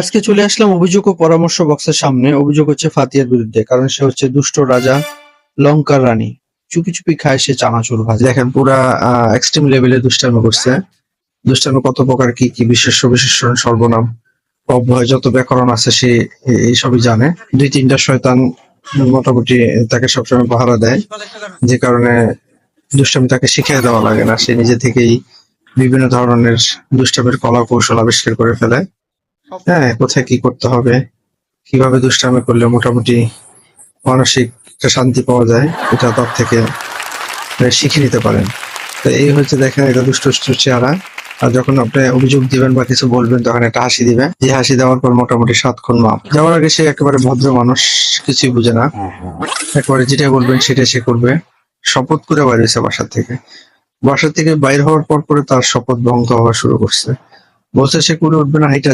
আজকে চলে আসলাম অভিযোগ ও পরামর্শ বক্সের সামনে। অভিযোগ হচ্ছে ফাতিয়ার বিরুদ্ধে, কারণ সে হচ্ছে দুষ্ট রাজা লঙ্কার রানী। চুপি চুপি খায় সে চানাচুর ভাজে। দেখেন, পুরা এক্সট্রিম লেভেলে দুষ্টামি করছে। দুষ্টামি কত প্রকার, কি কি বিশেষ বিশেষণ সর্বনাম, অভয়, যত ব্যাকরণ আছে সে এইসবই জানে। দুই তিনটা শয়তান মোটামুটি তাকে সবসময় পাহারা দেয়, যে কারণে দুষ্টামি তাকে শিখিয়ে দেওয়া লাগে না। সে নিজে থেকেই বিভিন্ন ধরনের দুষ্টামির কলা কৌশল আবিষ্কার করে ফেলে। হ্যাঁ কোথায় কি করতে হবে? কীভাবে দুষ্টামি করলে মোটামুটি মানসিক শান্তি পাওয়া যায়, এটা তার থেকে শিখে নিতে পারেন। তো এই হচ্ছে দেখেন এটা দুষ্ট চেহারা। আর যখন আপনি অভিযোগ দিবেন বা কিছু বলবেন, তখন একটা হাসি দিবে যে হাসি দেওয়ার পর মোটামুটি সাতক্ষণ মাপ। যাওয়ার আগে সে একেবারে ভদ্র মানুষ, কিছুই বুঝে না। একবারে যেটা বলবেন সেটা সে করবে। শপথ করে বাইরেছে বাসার থেকে। বাসা থেকে বাইর হওয়ার পর পরে তার শপথ ভঙ্গ হওয়া শুরু করছে। বলছে সে করে উঠবে না এটা